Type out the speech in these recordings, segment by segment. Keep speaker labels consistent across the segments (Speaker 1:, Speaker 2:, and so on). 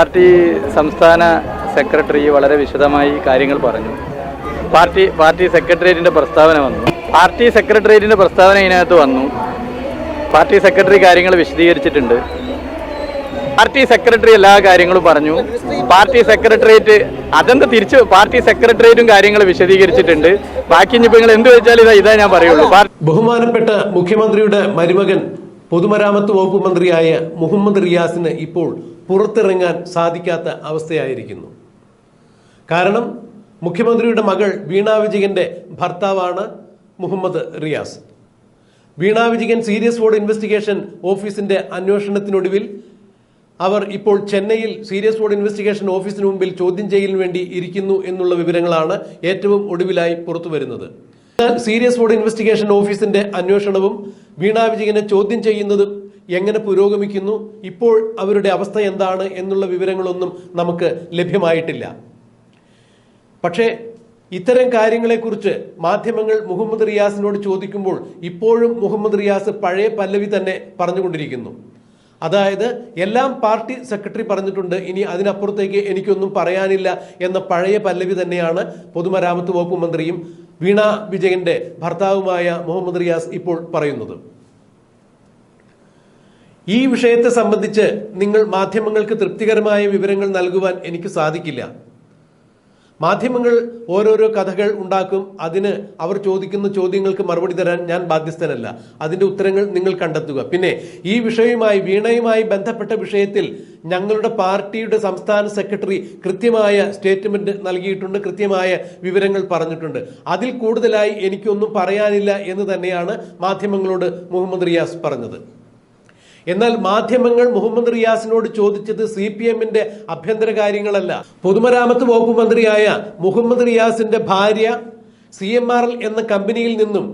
Speaker 1: Party സംസ്ഥാന secretary വളരെ വിശദമായി കാര്യങ്ങൾ പറഞ്ഞു. പാർട്ടി പാർട്ടി സെക്രട്ടേറിയറ്റിന്റെ പ്രസ്താവന വന്നു. പാർട്ടി സെക്രട്ടേറിയറ്റിന്റെ പ്രസ്താവന ഇതിനകത്ത് വന്നു. പാർട്ടി സെക്രട്ടറി കാര്യങ്ങൾ വിശദീകരിച്ചിട്ടുണ്ട്. പാർട്ടി സെക്രട്ടറി എല്ലാ കാര്യങ്ങളും പറഞ്ഞു. പാർട്ടി സെക്രട്ടേറിയറ്റ് അതെന്ത് തിരിച്ച് പാർട്ടി സെക്രട്ടേറിയറ്റും കാര്യങ്ങൾ വിശദീകരിച്ചിട്ടുണ്ട്. ബാക്കി ഇനിയിപ്പോൾ നിങ്ങൾ എന്ത് വെച്ചാൽ ഇതാ ഇതാ ഞാൻ പറയുള്ളൂ.
Speaker 2: ബഹുമാനപ്പെട്ട മുഖ്യമന്ത്രിയുടെ മരുമകൻ പൊതുമരാമത്ത് വകുപ്പ് മന്ത്രിയായ മുഹമ്മദ് റിയാസിന് ഇപ്പോൾ പുറത്തിറങ്ങാൻ സാധിക്കാത്ത അവസ്ഥയായിരിക്കുന്നു. കാരണം മുഖ്യമന്ത്രിയുടെ മകൾ വീണ വിജയന്റെ ഭർത്താവാണ് Muhammad Riyas. Veena Vijayan serious board investigation ഓഫീസിന്റെ അന്വേഷണത്തിനൊടുവിൽ അവർ ഇപ്പോൾ ചെന്നൈയിൽ സീരിയസ് ബോർഡ് ഇൻവെസ്റ്റിഗേഷൻ ഓഫീസിന് മുമ്പിൽ ചോദ്യം ചെയ്യലിന് വേണ്ടി ഇരിക്കുന്നു എന്നുള്ള വിവരങ്ങളാണ് ഏറ്റവും ഒടുവിലായി പുറത്തു വരുന്നത് എന്നാൽ സീരിയസ് ബോർഡ് ഇൻവെസ്റ്റിഗേഷൻ ഓഫീസിന്റെ അന്വേഷണവും വീണ വിജയനെ ചോദ്യം ചെയ്യുന്നതും എങ്ങനെ പുരോഗമിക്കുന്നു ഇപ്പോൾ അവരുടെ അവസ്ഥ എന്താണ് എന്നുള്ള വിവരങ്ങളൊന്നും നമുക്ക് ലഭ്യമായിട്ടില്ല. പക്ഷേ ഇത്തരം കാര്യങ്ങളെക്കുറിച്ച് മാധ്യമങ്ങൾ മുഹമ്മദ് റിയാസിനോട് ചോദിക്കുമ്പോൾ ഇപ്പോഴും മുഹമ്മദ് റിയാസ് പഴയ പല്ലവി തന്നെ പറഞ്ഞുകൊണ്ടിരിക്കുന്നു. അതായത് എല്ലാം പാർട്ടി സെക്രട്ടറി പറഞ്ഞിട്ടുണ്ട് ഇനി അതിനപ്പുറത്തേക്ക് എനിക്കൊന്നും പറയാനില്ല എന്ന പഴയ പല്ലവി തന്നെയാണ് പൊതുമരാമത്ത് വകുപ്പ് മന്ത്രിയും വീണ വിജയന്റെ ഭർത്താവുമായ മുഹമ്മദ് റിയാസ് ഇപ്പോൾ പറയുന്നത്. ഈ വിഷയത്തെ സംബന്ധിച്ച് നിങ്ങൾ മാധ്യമങ്ങൾക്ക് തൃപ്തികരമായ വിവരങ്ങൾ നൽകുവാൻ എനിക്ക് സാധിക്കില്ല. മാധ്യമങ്ങൾ ഓരോരോ കഥകൾ ഉണ്ടാക്കും. അതിന് അവർ ചോദിക്കുന്ന ചോദ്യങ്ങൾക്ക് മറുപടി തരാൻ ഞാൻ ബാധ്യസ്ഥനല്ല. അതിന്റെ ഉത്തരങ്ങൾ നിങ്ങൾ കണ്ടെത്തുക. പിന്നെ ഈ വിഷയവുമായി വീണയുമായി ബന്ധപ്പെട്ട വിഷയത്തിൽ ഞങ്ങളുടെ പാർട്ടിയുടെ സംസ്ഥാന സെക്രട്ടറി കൃത്യമായ സ്റ്റേറ്റ്മെന്റ് നൽകിയിട്ടുണ്ട് കൃത്യമായ വിവരങ്ങൾ പറഞ്ഞിട്ടുണ്ട്. അതിൽ കൂടുതലായി എനിക്കൊന്നും പറയാനില്ല എന്ന് തന്നെയാണ് മാധ്യമങ്ങളോട് മുഹമ്മദ് റിയാസ് പറഞ്ഞത്. എന്നാൽ മാധ്യമങ്ങൾ മുഹമ്മദ് റിയാസിനോട് ചോദിച്ചത് സി പി എമ്മിന്റെ അഭ്യന്തര കാര്യങ്ങളല്ല. പൊതുമരാമത്ത് വകുപ്പ് മന്ത്രിയായ മുഹമ്മദ് റിയാസിന്റെ ഭാര്യ സി എം ആർ എൽ എന്ന കമ്പനിയിൽ നിന്നും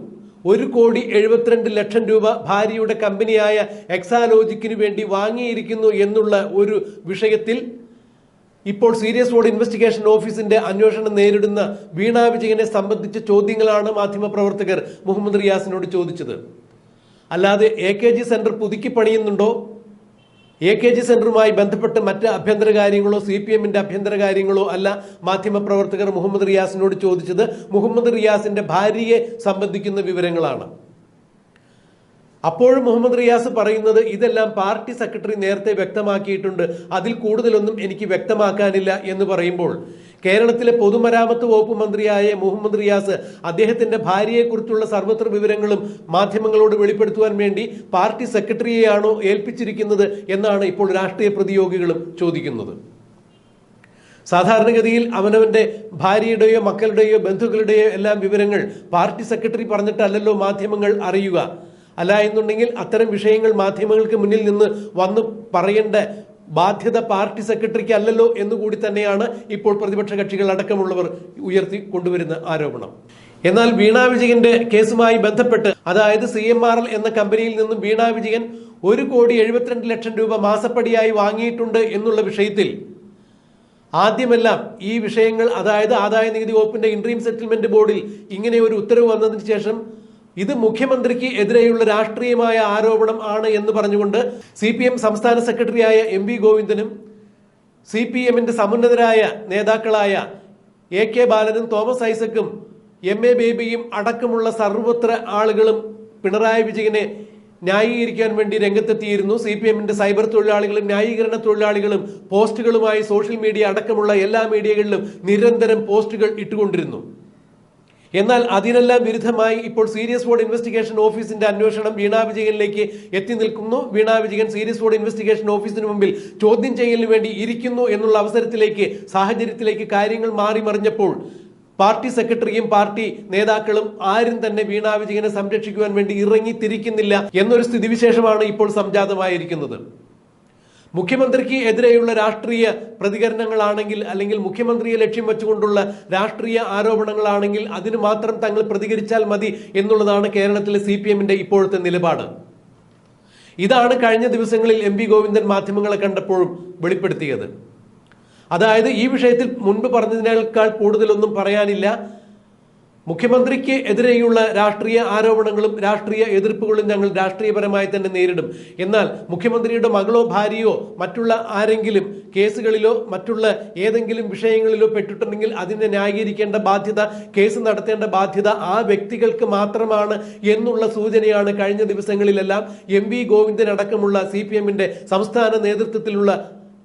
Speaker 2: ഒരു കോടി എഴുപത്തിരണ്ട് ലക്ഷം രൂപ ഭാര്യയുടെ കമ്പനിയായ എക്സാലോജിക്കിന് വേണ്ടി വാങ്ങിയിരിക്കുന്നു എന്നുള്ള ഒരു വിഷയത്തിൽ ഇപ്പോൾ സീരിയസ് റോഡ് ഇൻവെസ്റ്റിഗേഷൻ ഓഫീസിന്റെ അന്വേഷണം നേരിടുന്ന വീണ വിജയനെ സംബന്ധിച്ച ചോദ്യങ്ങളാണ് മാധ്യമപ്രവർത്തകർ മുഹമ്മദ് റിയാസിനോട് ചോദിച്ചത്. അല്ലാതെ എ കെ ജി സെന്റർ പുതുക്കി പണിയുന്നുണ്ടോ? എ കെ ജി സെന്ററുമായി ബന്ധപ്പെട്ട് മറ്റ് ആഭ്യന്തര കാര്യങ്ങളോ സി പി എമ്മിന്റെ ആഭ്യന്തര കാര്യങ്ങളോ അല്ല മാധ്യമപ്രവർത്തകർ മുഹമ്മദ് റിയാസിനോട് ചോദിച്ചത്. മുഹമ്മദ് റിയാസിന്റെ ഭാര്യയെ സംബന്ധിക്കുന്ന വിവരങ്ങളാണ്. അപ്പോഴും മുഹമ്മദ് റിയാസ് പറയുന്നത് ഇതെല്ലാം പാർട്ടി സെക്രട്ടറി നേരത്തെ വ്യക്തമാക്കിയിട്ടുണ്ട്. അതിൽ കൂടുതലൊന്നും എനിക്ക് വ്യക്തമാക്കാനില്ല എന്ന് പറയുമ്പോൾ കേരളത്തിലെ പൊതുമരാമത്ത് വകുപ്പ് മന്ത്രിയായ മുഹമ്മദ് റിയാസ് അദ്ദേഹത്തിന്റെ ഭാര്യയെക്കുറിച്ചുള്ള സർവത്ര വിവരങ്ങളും മാധ്യമങ്ങളോട് വെളിപ്പെടുത്തുവാൻ വേണ്ടി പാർട്ടി സെക്രട്ടറിയെയാണോ ഏൽപ്പിച്ചിരിക്കുന്നത് എന്നാണ് ഇപ്പോൾ രാഷ്ട്രീയ പ്രതിയോഗികളും ചോദിക്കുന്നത്. സാധാരണഗതിയിൽ അവനവന്റെ ഭാര്യയുടെയോ മക്കളുടെയോ ബന്ധുക്കളുടെയോ എല്ലാം വിവരങ്ങൾ പാർട്ടി സെക്രട്ടറി പറഞ്ഞിട്ടല്ലല്ലോ മാധ്യമങ്ങൾ അറിയുക. അല്ല എന്നുണ്ടെങ്കിൽ അത്തരം വിഷയങ്ങൾ മാധ്യമങ്ങൾക്ക് മുന്നിൽ നിന്ന് വന്ന് പറയേണ്ട ബാധ്യത പാർട്ടി സെക്രട്ടറിക്ക് അല്ലല്ലോ എന്നുകൂടി തന്നെയാണ് ഇപ്പോൾ പ്രതിപക്ഷ കക്ഷികൾ അടക്കമുള്ളവർ ഉയർത്തി കൊണ്ടുവരുന്ന ആരോപണം. എന്നാൽ വീണ വിജയന്റെ കേസുമായി ബന്ധപ്പെട്ട് അതായത് സി എം ആർ എൽ എന്ന കമ്പനിയിൽ നിന്നും വീണ വിജയൻ ഒരു കോടി എഴുപത്തിരണ്ട് ലക്ഷം രൂപ മാസപ്പടിയായി വാങ്ങിയിട്ടുണ്ട് എന്നുള്ള വിഷയത്തിൽ ആദ്യമെല്ലാം ഈ വിഷയങ്ങൾ അതായത് ആദായ നികുതി വകുപ്പിന്റെ ഇൻട്രീം സെറ്റിൽമെന്റ് ബോർഡിൽ ഇങ്ങനെ ഒരു ഉത്തരവ് വന്നതിന് ശേഷം ഇത് മുഖ്യമന്ത്രിക്ക് എതിരെയുള്ള രാഷ്ട്രീയമായ ആരോപണം ആണ് എന്ന് പറഞ്ഞുകൊണ്ട് സി പി എം സംസ്ഥാന സെക്രട്ടറിയായ എം വി ഗോവിന്ദനും സി പി എമ്മിന്റെ സമുന്നതരായ നേതാക്കളായ എ കെ ബാലനും തോമസ് ഐസക്കും എം എ ബേബിയും അടക്കമുള്ള സർവത്ര ആളുകളും പിണറായി വിജയനെ ന്യായീകരിക്കാൻ വേണ്ടി രംഗത്തെത്തിയിരുന്നു. സി പി എമ്മിന്റെ സൈബർ തൊഴിലാളികളും ന്യായീകരണ തൊഴിലാളികളും പോസ്റ്റുകളുമായി സോഷ്യൽ മീഡിയ അടക്കമുള്ള എല്ലാ മീഡിയകളിലും നിരന്തരം പോസ്റ്റുകൾ ഇട്ടുകൊണ്ടിരുന്നു. എന്നാൽ അതിനെല്ലാം വിരുദ്ധമായി ഇപ്പോൾ സീരിയസ് ബോർഡ് ഇൻവെസ്റ്റിഗേഷൻ ഓഫീസിന്റെ അന്വേഷണം വീണാ വിജയനിലേക്ക് എത്തി നിൽക്കുന്നു. Veena Vijayan serious board investigation ഓഫീസിന് മുമ്പിൽ ചോദ്യം ചെയ്യലിന് വേണ്ടി ഇരിക്കുന്നു എന്നുള്ള അവസരത്തിലേക്ക് സാഹചര്യത്തിലേക്ക് കാര്യങ്ങൾ മാറി മറിഞ്ഞപ്പോൾ പാർട്ടി സെക്രട്ടറിയും പാർട്ടി നേതാക്കളും ആരും തന്നെ വീണാ വിജയനെ സംരക്ഷിക്കുവാൻ വേണ്ടി ഇറങ്ങി തിരിക്കുന്നില്ല എന്നൊരു സ്ഥിതിവിശേഷമാണ് ഇപ്പോൾ സംജാതമായിരിക്കുന്നത്. മുഖ്യമന്ത്രിക്ക് എതിരെയുള്ള രാഷ്ട്രീയ പ്രതികരണങ്ങളാണെങ്കിൽ അല്ലെങ്കിൽ മുഖ്യമന്ത്രിയെ ലക്ഷ്യം വെച്ചുകൊണ്ടുള്ള രാഷ്ട്രീയ ആരോപണങ്ങളാണെങ്കിൽ അതിന് മാത്രം തങ്ങൾ പ്രതികരിച്ചാൽ മതി എന്നുള്ളതാണ് കേരളത്തിലെ സി ഇപ്പോഴത്തെ നിലപാട്. ഇതാണ് കഴിഞ്ഞ ദിവസങ്ങളിൽ എം ഗോവിന്ദൻ മാധ്യമങ്ങളെ കണ്ടപ്പോഴും വെളിപ്പെടുത്തിയത്. അതായത് ഈ വിഷയത്തിൽ മുൻപ് പറഞ്ഞതിനേക്കാൾ കൂടുതലൊന്നും പറയാനില്ല. മുഖ്യമന്ത്രിക്ക് എതിരെയുള്ള രാഷ്ട്രീയ ആരോപണങ്ങളും രാഷ്ട്രീയ എതിർപ്പുകളും ഞങ്ങൾ രാഷ്ട്രീയപരമായി തന്നെ നേരിടും. എന്നാൽ മുഖ്യമന്ത്രിയുടെ മകളോ ഭാര്യയോ മറ്റുള്ള ആരെങ്കിലും കേസുകളിലോ മറ്റുള്ള ഏതെങ്കിലും വിഷയങ്ങളിലോ പെട്ടിട്ടുണ്ടെങ്കിൽ അതിനെ ന്യായീകരിക്കേണ്ട ബാധ്യത കേസ് നടത്തേണ്ട ബാധ്യത ആ വ്യക്തികൾക്ക് മാത്രമാണ് എന്നുള്ള സൂചനയാണ് കഴിഞ്ഞ ദിവസങ്ങളിലെല്ലാം എം വി ഗോവിന്ദൻ അടക്കമുള്ള സി പി എമ്മിന്റെ സംസ്ഥാന നേതൃത്വത്തിലുള്ള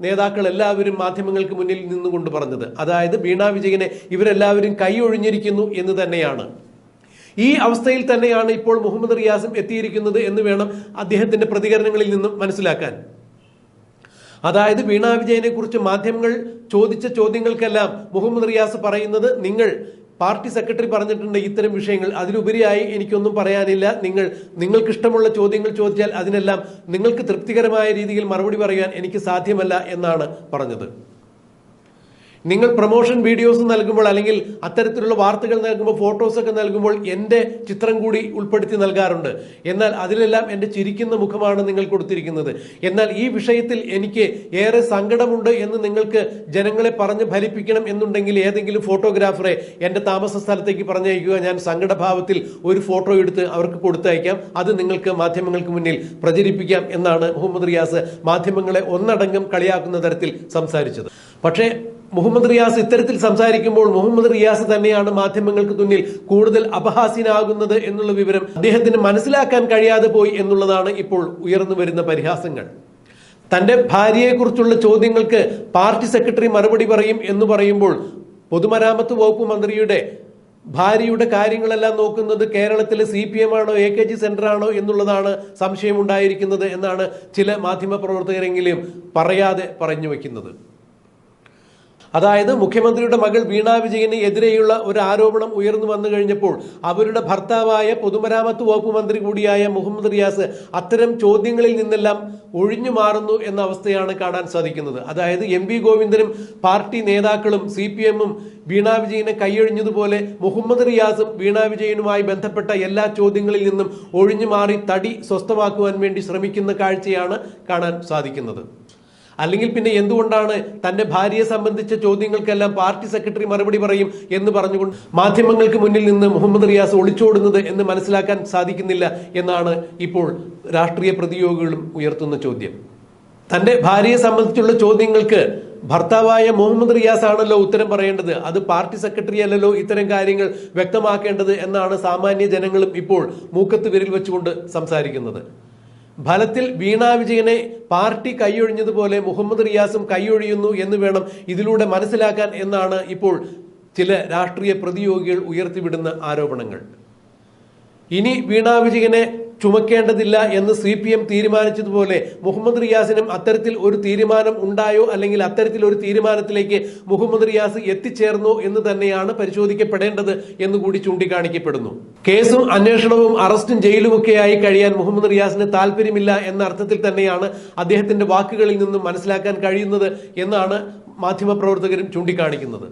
Speaker 2: നേതാക്കൾ എല്ലാവരും മാധ്യമങ്ങൾക്ക് മുന്നിൽ നിന്നുകൊണ്ട് പറഞ്ഞത്. അതായത് വീണ വിജയനെ ഇവരെല്ലാവരും കൈയൊഴിഞ്ഞിരിക്കുന്നു എന്ന് തന്നെയാണ്. ഈ അവസ്ഥയിൽ തന്നെയാണ് ഇപ്പോൾ മുഹമ്മദ് റിയാസും എത്തിയിരിക്കുന്നത് എന്ന് വേണം അദ്ദേഹത്തിന്റെ പ്രതികരണങ്ങളിൽ നിന്നും മനസ്സിലാക്കാൻ. അതായത് വീണ വിജയനെ കുറിച്ച് മാധ്യമങ്ങൾ ചോദിച്ച ചോദ്യങ്ങൾക്കെല്ലാം മുഹമ്മദ് റിയാസ് പറയുന്നത് നിങ്ങൾ പാർട്ടി സെക്രട്ടറി പറഞ്ഞിട്ടുണ്ട് ഇത്തരം വിഷയങ്ങൾ. അതിലുപരിയായി എനിക്കൊന്നും പറയാനില്ല. നിങ്ങൾ നിങ്ങൾക്ക് ഇഷ്ടമുള്ള ചോദ്യങ്ങൾ ചോദിച്ചാൽ അതിനെല്ലാം നിങ്ങൾക്ക് തൃപ്തികരമായ രീതിയിൽ മറുപടി പറയാൻ എനിക്ക് സാധ്യമല്ല എന്നാണ് പറഞ്ഞത്. നിങ്ങൾ പ്രൊമോഷൻ വീഡിയോസ് നൽകുമ്പോൾ അല്ലെങ്കിൽ അത്തരത്തിലുള്ള വാർത്തകൾ നൽകുമ്പോൾ ഫോട്ടോസ് ഒക്കെ നൽകുമ്പോൾ എന്റെ ചിത്രം കൂടി ഉൾപ്പെടുത്തി നൽകാറുണ്ട്. എന്നാൽ അതിലെല്ലാം എന്റെ ചിരിക്കുന്ന മുഖമാണ് നിങ്ങൾ കൊടുത്തിരിക്കുന്നത്. എന്നാൽ ഈ വിഷയത്തിൽ എനിക്ക് ഏറെ സങ്കടമുണ്ട് എന്ന് നിങ്ങൾക്ക് ജനങ്ങളെ പറഞ്ഞ് ഫലിപ്പിക്കണം എന്നുണ്ടെങ്കിൽ ഏതെങ്കിലും ഫോട്ടോഗ്രാഫറെ എന്റെ താമസ സ്ഥലത്തേക്ക് പറഞ്ഞയക്കുക. ഞാൻ സങ്കടഭാവത്തിൽ ഒരു ഫോട്ടോ എടുത്ത് അവർക്ക് കൊടുത്തയക്കാം. അത് നിങ്ങൾക്ക് മാധ്യമങ്ങൾക്ക് മുന്നിൽ പ്രചരിപ്പിക്കാം എന്നാണ് മുഹമ്മദ് റിയാസ് മാധ്യമങ്ങളെ ഒന്നടങ്കം കളിയാക്കുന്ന തരത്തിൽ സംസാരിച്ചത്. പക്ഷേ മുഹമ്മദ് റിയാസ് ഇത്തരത്തിൽ സംസാരിക്കുമ്പോൾ മുഹമ്മദ് റിയാസ് തന്നെയാണ് മാധ്യമങ്ങൾക്ക് മുന്നിൽ കൂടുതൽ അപഹാസ്യനാകുന്നത് എന്നുള്ള വിവരം അദ്ദേഹത്തിന് മനസ്സിലാക്കാൻ കഴിയാതെ പോയി എന്നുള്ളതാണ് ഇപ്പോൾ ഉയർന്നു വരുന്ന പരിഹാസങ്ങൾ. തന്റെ ഭാര്യയെക്കുറിച്ചുള്ള ചോദ്യങ്ങൾക്ക് പാർട്ടി സെക്രട്ടറി മറുപടി പറയും എന്ന് പറയുമ്പോൾ പൊതുമരാമത്ത് വകുപ്പ് മന്ത്രിയുടെ ഭാര്യയുടെ കാര്യങ്ങളെല്ലാം നോക്കുന്നത് കേരളത്തിലെ സി പി എം ആണോ എ കെ ജി സെന്റർ ആണോ എന്നുള്ളതാണ് സംശയമുണ്ടായിരിക്കുന്നത് എന്നാണ് ചില മാധ്യമപ്രവർത്തകരെങ്കിലും പറയാതെ പറഞ്ഞു വെക്കുന്നത്. അതായത് മുഖ്യമന്ത്രിയുടെ മകൾ വീണ വിജയന് എതിരെയുള്ള ഒരു ആരോപണം ഉയർന്നു വന്നു കഴിഞ്ഞപ്പോൾ അവരുടെ ഭർത്താവായ പൊതുമരാമത്ത് വകുപ്പ് മന്ത്രി കൂടിയായ മുഹമ്മദ് റിയാസ് അത്തരം ചോദ്യങ്ങളിൽ നിന്നെല്ലാം ഒഴിഞ്ഞു മാറുന്നു എന്ന അവസ്ഥയാണ് കാണാൻ സാധിക്കുന്നത്. അതായത് എം വി ഗോവിന്ദനും പാർട്ടി നേതാക്കളും സി പി എമ്മും വീണ വിജയനെ കൈയൊഴിഞ്ഞതുപോലെ മുഹമ്മദ് റിയാസും വീണ വിജയനുമായി ബന്ധപ്പെട്ട എല്ലാ ചോദ്യങ്ങളിൽ നിന്നും ഒഴിഞ്ഞു മാറി തടി സ്വസ്ഥമാക്കുവാൻ വേണ്ടി ശ്രമിക്കുന്ന കാഴ്ചയാണ് കാണാൻ സാധിക്കുന്നത്. അല്ലെങ്കിൽ പിന്നെ എന്തുകൊണ്ടാണ് തന്റെ ഭാര്യയെ സംബന്ധിച്ച ചോദ്യങ്ങൾക്കെല്ലാം പാർട്ടി സെക്രട്ടറി മറുപടി പറയും എന്ന് പറഞ്ഞുകൊണ്ട് മാധ്യമങ്ങൾക്ക് മുന്നിൽ നിന്ന് മുഹമ്മദ് റിയാസ് ഒളിച്ചോടുന്നത് എന്ന് മനസ്സിലാക്കാൻ സാധിക്കുന്നില്ല എന്നാണ് ഇപ്പോൾ രാഷ്ട്രീയ പ്രതിയോഗികളും ഉയർത്തുന്ന ചോദ്യം. തന്റെ ഭാര്യയെ സംബന്ധിച്ചുള്ള ചോദ്യങ്ങൾക്ക് ഭർത്താവായ മുഹമ്മദ് റിയാസ് ആണല്ലോ ഉത്തരം പറയേണ്ടത്. അത് പാർട്ടി സെക്രട്ടറി അല്ലല്ലോ ഇത്തരം കാര്യങ്ങൾ വ്യക്തമാക്കേണ്ടത് എന്നാണ് സാമാന്യ ജനങ്ങളും ഇപ്പോൾ മൂക്കത്ത് വിരൽ വെച്ചുകൊണ്ട് സംസാരിക്കുന്നത്. ഫലത്തിൽ വീണ വിജയനെ പാർട്ടി കൈയൊഴിഞ്ഞതുപോലെ മുഹമ്മദ് റിയാസും കൈയൊഴിയുന്നു എന്ന് വേണം ഇതിലൂടെ മനസ്സിലാക്കാൻ എന്നാണ് ഇപ്പോൾ ചില രാഷ്ട്രീയ പ്രതിയോഗികൾ ഉയർത്തിവിടുന്ന ആരോപണങ്ങൾ. ഇനി വീണ വിജയനെ ചുമക്കേണ്ടതില്ല എന്ന് സി പി എം തീരുമാനിച്ചതുപോലെ മുഹമ്മദ് റിയാസിനും അത്തരത്തിൽ ഒരു തീരുമാനം ഉണ്ടായോ അല്ലെങ്കിൽ അത്തരത്തിൽ ഒരു തീരുമാനത്തിലേക്ക് മുഹമ്മദ് റിയാസ് എത്തിച്ചേർന്നോ എന്ന് തന്നെയാണ് പരിശോധിക്കപ്പെടേണ്ടത് എന്ന് കൂടി ചൂണ്ടിക്കാണിക്കപ്പെടുന്നു. കേസും അന്വേഷണവും അറസ്റ്റും ജയിലുമൊക്കെയായി കഴിയാൻ മുഹമ്മദ് റിയാസിന് താല്പര്യമില്ല എന്ന അർത്ഥത്തിൽ തന്നെയാണ് അദ്ദേഹത്തിന്റെ വാക്കുകളിൽ നിന്നും മനസ്സിലാക്കാൻ കഴിയുന്നത് എന്നാണ് മാധ്യമപ്രവർത്തകരും ചൂണ്ടിക്കാണിക്കുന്നത്.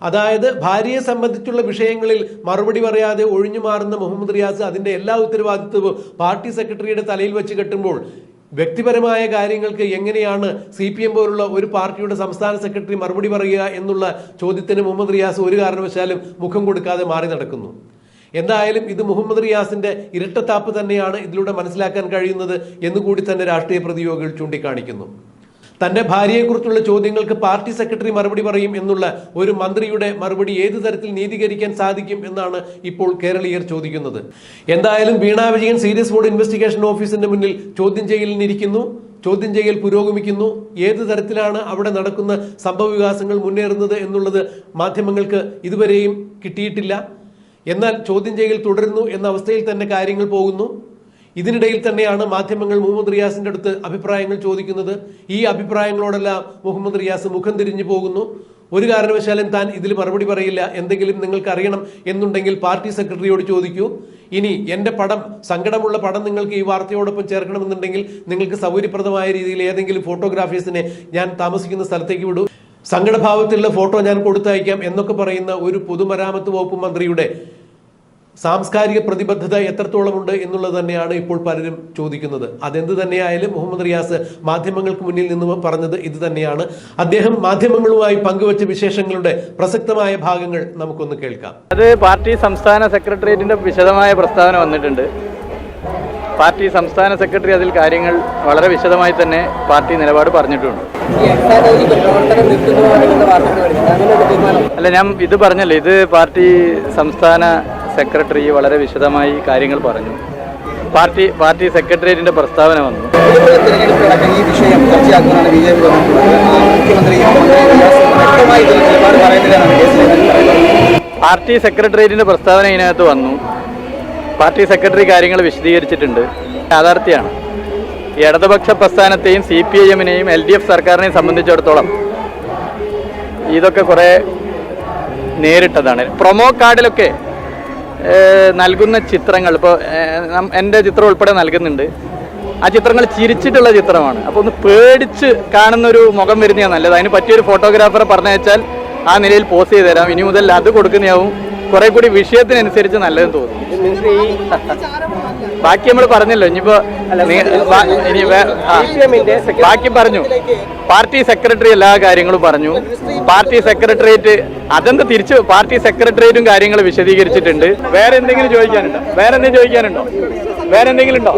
Speaker 2: അതായത് ഭാര്യയെ സംബന്ധിച്ചുള്ള വിഷയങ്ങളിൽ മറുപടി പറയാതെ ഒഴിഞ്ഞു മാറുന്ന മുഹമ്മദ് റിയാസ് അതിന്റെ എല്ലാ ഉത്തരവാദിത്വവും പാർട്ടി സെക്രട്ടറിയുടെ തലയിൽ വെച്ച് കെട്ടുമ്പോൾ വ്യക്തിപരമായ കാര്യങ്ങൾക്ക് എങ്ങനെയാണ് സി പി എം പോലുള്ള ഒരു പാർട്ടിയുടെ സംസ്ഥാന സെക്രട്ടറി മറുപടി പറയുക എന്നുള്ള ചോദ്യത്തിന് മുഹമ്മദ് റിയാസ് ഒരു കാരണവശാലും മുഖം കൊടുക്കാതെ മാറി നടക്കുന്നു. എന്തായാലും ഇത് മുഹമ്മദ് റിയാസിന്റെ ഇരട്ടത്താപ്പ് തന്നെയാണ് ഇതിലൂടെ മനസ്സിലാക്കാൻ കഴിയുന്നത് എന്നുകൂടി തന്നെ രാഷ്ട്രീയ പ്രതിയോഗികൾ ചൂണ്ടിക്കാണിക്കുന്നു. തന്റെ ഭാര്യയെക്കുറിച്ചുള്ള ചോദ്യങ്ങൾക്ക് പാർട്ടി സെക്രട്ടറി മറുപടി പറയും എന്നുള്ള ഒരു മന്ത്രിയുടെ മറുപടി ഏത് തരത്തിൽ നീതീകരിക്കാൻ സാധിക്കും എന്നാണ് ഇപ്പോൾ കേരളീയർ ചോദിക്കുന്നത്. എന്തായാലും Veena Vijayan serious board investigation ഓഫീസിന്റെ മുന്നിൽ ചോദ്യം ചെയ്യലിനിരിക്കുന്നു. ചോദ്യം ചെയ്യൽ പുരോഗമിക്കുന്നു. ഏത് തരത്തിലാണ് അവിടെ നടക്കുന്ന സംഭവവികാസങ്ങൾ മുന്നേറുന്നത് എന്നുള്ളത് മാധ്യമങ്ങൾക്ക് ഇതുവരെയും കിട്ടിയിട്ടില്ല. എന്നാൽ ചോദ്യം ചെയ്യൽ തുടരുന്നു എന്ന അവസ്ഥയിൽ തന്നെ കാര്യങ്ങൾ പോകുന്നു. ഇതിനിടയിൽ തന്നെയാണ് മാധ്യമങ്ങൾ മുഹമ്മദ് റിയാസിന്റെ അടുത്ത് അഭിപ്രായങ്ങൾ ചോദിക്കുന്നത്. ഈ അഭിപ്രായങ്ങളോടെല്ലാം മുഹമ്മദ് റിയാസ് മുഖം തിരിഞ്ഞു പോകുന്നു. ഒരു കാരണവശാലും താൻ ഇതിൽ മറുപടി പറയില്ല. എന്തെങ്കിലും നിങ്ങൾക്ക് അറിയണം എന്നുണ്ടെങ്കിൽ പാർട്ടി സെക്രട്ടറിയോട് ചോദിക്കൂ. ഇനി എന്റെ പടം സങ്കടമുള്ള പടം നിങ്ങൾക്ക് ഈ വാർത്തയോടൊപ്പം ചേർക്കണമെന്നുണ്ടെങ്കിൽ നിങ്ങൾക്ക് സൗകര്യപ്രദമായ രീതിയിൽ ഏതെങ്കിലും ഫോട്ടോഗ്രാഫേഴ്സിനെ ഞാൻ താമസിക്കുന്ന സ്ഥലത്തേക്ക് വിടൂ. സങ്കടഭാവത്തിലുള്ള ഫോട്ടോ ഞാൻ കൊടുത്തയക്കാം എന്നൊക്കെ പറയുന്ന ഒരു പൊതുമരാമത്ത് വകുപ്പ് മന്ത്രിയുടെ സാംസ്കാരിക പ്രതിബദ്ധത എത്രത്തോളമുണ്ട് എന്നുള്ളത് തന്നെയാണ് ഇപ്പോൾ പലരും ചോദിക്കുന്നത്. അതെന്ത് തന്നെയായാലും മുഹമ്മദ് റിയാസ് മാധ്യമങ്ങൾക്ക് മുന്നിൽ നിന്ന് പറഞ്ഞത് ഇത് തന്നെയാണ്. അദ്ദേഹം മാധ്യമങ്ങളുമായി പങ്കുവച്ച വിശേഷങ്ങളുടെ പ്രസക്തമായ ഭാഗങ്ങൾ നമുക്കൊന്ന് കേൾക്കാം.
Speaker 1: അത് പാർട്ടി സംസ്ഥാന സെക്രട്ടേറിയറ്റിന്റെ വിശദമായ പ്രസ്താവന വന്നിട്ടുണ്ട്. പാർട്ടി സംസ്ഥാന സെക്രട്ടറി അതിൽ കാര്യങ്ങൾ വളരെ വിശദമായി തന്നെ പാർട്ടി നിലപാട് പറഞ്ഞിട്ടുണ്ട്. അല്ല ഞാൻ ഇത് പറഞ്ഞല്ലേ ഇത് പാർട്ടി സംസ്ഥാന സെക്രട്ടറി വളരെ വിശദമായി കാര്യങ്ങൾ പറഞ്ഞു. പാർട്ടി പാർട്ടി സെക്രട്ടേറിയറ്റിന്റെ പ്രസ്താവന വന്നു.
Speaker 3: ഈ വിഷയം ചർച്ചയാക്കുമെന്നാണ് ബി ജെ പി മുഖ്യമന്ത്രി
Speaker 1: പാർട്ടി സെക്രട്ടേറിയറ്റിന്റെ പ്രസ്താവന ഇതിനകത്ത് വന്നു. പാർട്ടി സെക്രട്ടറി കാര്യങ്ങൾ വിശദീകരിച്ചിട്ടുണ്ട്. യാഥാർത്ഥ്യമാണ്. ഇടതുപക്ഷ പ്രസ്ഥാനത്തെയും സി പി ഐ എമ്മിനെയും എൽ ഡി എഫ് സർക്കാരിനെയും സംബന്ധിച്ചിടത്തോളം ഇതൊക്കെ കുറേ നേരിട്ടതാണ്. പ്രൊമോ കാർഡിലൊക്കെ നൽകുന്ന ചിത്രങ്ങൾ ഇപ്പോൾ എന്റെ ചിത്രം ഉൾപ്പെടെ നൽകുന്നുണ്ട്. ആ ചിത്രങ്ങൾ ചിരിച്ചിട്ടുള്ള ചിത്രമാണ്. അപ്പോൾ ഒന്ന് പേടിച്ച് കാണുന്ന ഒരു മുഖം വരുന്നതാണ് നല്ലത്. അതിന് പറ്റിയൊരു ഫോട്ടോഗ്രാഫറെ പറഞ്ഞയച്ചാൽ ആ നിലയിൽ പോസ് ചെയ്ത് തരാം ഇനി മുതൽ അത് കൊടുക്കുന്നതാവും കുറെ കൂടി വിഷയത്തിനനുസരിച്ച് നല്ലതെന്ന് തോന്നുന്നു. ബാക്കി നമ്മൾ പറഞ്ഞല്ലോ ഇനിയിപ്പോ ഇനി ബാക്കി പറഞ്ഞു. പാർട്ടി സെക്രട്ടറി എല്ലാ കാര്യങ്ങളും പറഞ്ഞു. പാർട്ടി സെക്രട്ടേറിയറ്റ് അതെന്ത് തിരിച്ച് പാർട്ടി സെക്രട്ടേറിയറ്റും കാര്യങ്ങൾ വിശദീകരിച്ചിട്ടുണ്ട്. വേറെ എന്തെങ്കിലും ചോദിക്കാനുണ്ടോ? വേറെ എന്തെങ്കിലും ചോദിക്കാനുണ്ടോ? വേറെ എന്തെങ്കിലും ഉണ്ടോ?